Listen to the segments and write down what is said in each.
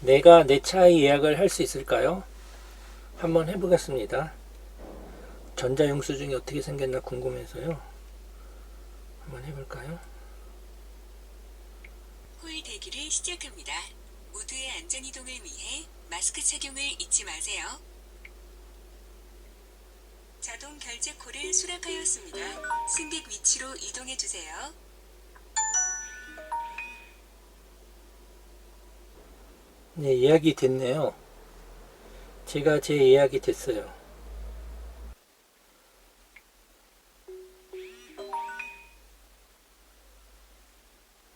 내가 내 차의 예약을 할 수 있을까요? 한번 해보겠습니다. 전자영수증이 어떻게 생겼나 궁금해서요. 한번 해볼까요? 홀 대기를 시작합니다. 모두의 안전 이동을 위해 마스크 착용을 잊지 마세요. 자동 결제 콜을 수락하였습니다. 승객 위치로 이동해 주세요. 네, 예약이 됐네요. 제가 제 예약이 됐어요.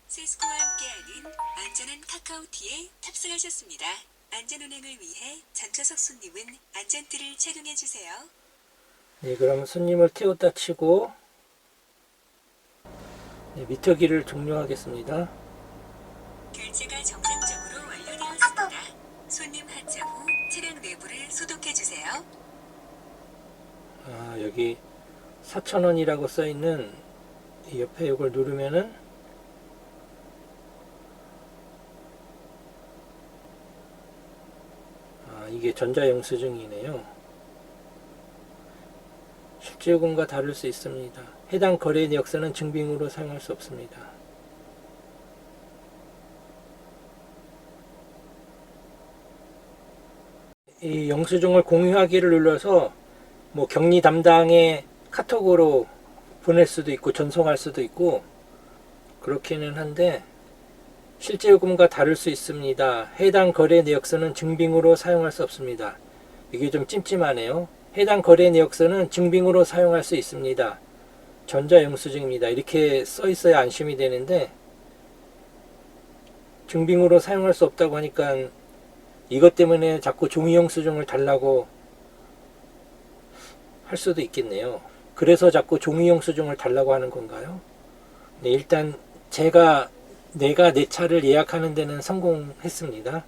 세스코와 함께하는 안전한 카카오티에 탑승하셨습니다. 안전운행을 위해 전좌석 손님은 안전띠를 착용해 주세요. 네, 그럼 손님을 태웠다 치고 네, 미터기를 종료하겠습니다. 결제가 정상적으로 완료되었습니다. 손님 하차 후 차량 내부를 소독해 주세요. 아, 여기 4,000원이라고 써 있는 이 옆에 이걸 누르면은 아, 이게 전자영수증이네요. 실제 요금과 다를 수 있습니다. 해당 거래 내역서는 증빙으로 사용할 수 없습니다. 이 영수증을 공유하기를 눌러서 뭐 격리 담당에 카톡으로 보낼 수도 있고 전송할 수도 있고 그렇기는 한데 실제 요금과 다를 수 있습니다. 해당 거래 내역서는 증빙으로 사용할 수 없습니다. 이게 좀 찜찜하네요. 해당 거래 내역서는 증빙으로 사용할 수 있습니다. 전자영수증입니다. 이렇게 써 있어야 안심이 되는데 증빙으로 사용할 수 없다고 하니까 이것 때문에 자꾸 종이영수증을 달라고 할 수도 있겠네요. 그래서 자꾸 종이영수증을 달라고 하는 건가요? 네, 일단 제가 내가 내 차를 예약하는 데는 성공했습니다.